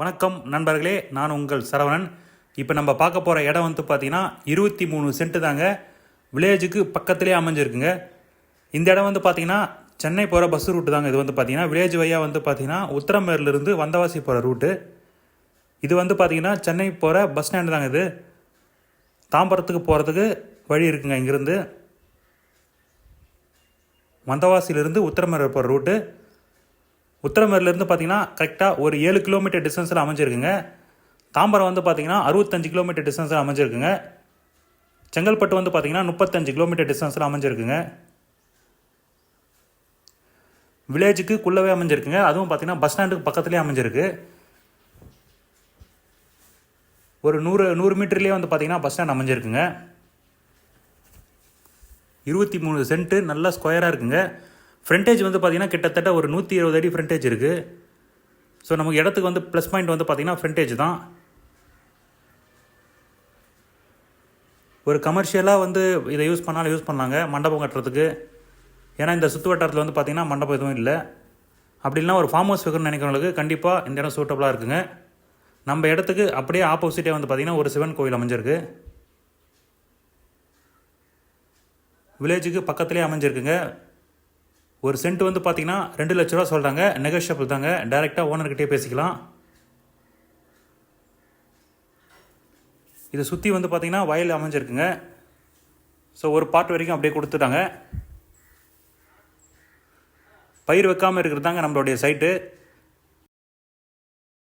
வணக்கம் நண்பர்களே நான் உங்கள் சரவணன். இப்போ நம்ம பார்க்க போகிற இடம் வந்து பார்த்திங்கன்னா இருபத்தி மூணு சென்ட்டு தாங்க. வில்லேஜுக்கு பக்கத்துலேயே அமைஞ்சிருக்குங்க. இந்த இடம் வந்து பார்த்திங்கன்னா சென்னை போகிற பஸ் ரூட்டு தாங்க. இது வந்து பார்த்தீங்கன்னா வில்லேஜ் வழியாக வந்து பார்த்தீங்கன்னா உத்தரமேர்லேருந்து வந்தவாசி போகிற ரூட்டு இது வந்து பார்த்திங்கன்னா சென்னை போகிற பஸ் ஸ்டாண்டு தாங்க இது. தாம்பரத்துக்கு போகிறதுக்கு வழி இருக்குங்க இங்கேருந்து. வந்தவாசியிலிருந்து உத்தரமேர் போகிற ரூட்டு உத்தரமேர்லேருந்து பார்த்தீங்கன்னா கரெக்டாக ஒரு ஏழு கிலோமீட்டர் டிஸ்டன்ஸில் அமைஞ்சிருக்குங்க. தாம்பரம் வந்து பார்த்தீங்கன்னா அறுபத்தஞ்சு கிலோமீட்டர் டிஸ்டன்ஸில் அமைஞ்சிருக்குங்க. செங்கல்பட்டு வந்து பார்த்தீங்கன்னா முப்பத்தஞ்சு கிலோமீட்டர் டிஸ்டன்ஸில் அமைஞ்சிருக்குங்க. வில்லேஜுக்கு குள்ளவே அமைஞ்சிருக்குங்க. அதுவும் பார்த்தீங்கன்னா பஸ் ஸ்டாண்டுக்கு பக்கத்துலேயே அமைஞ்சிருக்கு. ஒரு நூறு நூறு மீட்டர்லேயே வந்து பார்த்தீங்கன்னா பஸ் ஸ்டாண்ட் அமைஞ்சிருக்குங்க. இருபத்தி மூணு சென்ட்டு நல்லா ஸ்கொயராக இருக்குங்க. ஃப்ரண்டேஜ் வந்து பார்த்தீங்கன்னா கிட்டத்தட்ட ஒரு நூற்றி இருபது அடி ஃப்ரண்டேஜ் இருக்குது ஸோ நமக்கு இடத்துக்கு வந்து ப்ளஸ் பாயிண்ட் வந்து பார்த்தீங்கன்னா ஃப்ரண்டேஜ் தான். ஒரு கமர்ஷியலாக வந்து இதை யூஸ் பண்ணாலும் யூஸ் பண்ணாங்க மண்டபம் கட்டுறதுக்கு. ஏன்னா இந்த சுற்று வட்டாரத்தில் வந்து பார்த்திங்கன்னா மண்டபம் எதுவும் இல்லை. அப்படி இல்லைனா ஒரு ஃபார்ம் ஹவுஸ் வைக்கணும்னு நினைக்கிறவங்களுக்கு கண்டிப்பாக இந்த இடம் சூட்டபுளாக இருக்குங்க. நம்ம இடத்துக்கு அப்படியே ஆப்போசிட்டே வந்து பார்த்திங்கன்னா ஒரு சிவன் கோயில் அமைஞ்சிருக்கு. வில்லேஜுக்கு பக்கத்துலேயே அமைஞ்சிருக்குங்க. ஒரு சென்ட் வந்து பார்த்தீங்கன்னா ரெண்டு லட்ச ரூபா சொல்கிறாங்க நெகோஷியபிள் தாங்க. டைரெக்டாக ஓனர்கிட்டே பேசிக்கலாம். இதை சுற்றி வந்து பார்த்தீங்கன்னா வயல் அமைஞ்சிருக்குங்க. ஸோ ஒரு பார்ட் வரைக்கும் அப்படியே கொடுத்துட்டாங்க. பயிர் வைக்காமல் இருக்கிறது தாங்க நம்மளுடைய சைட்டு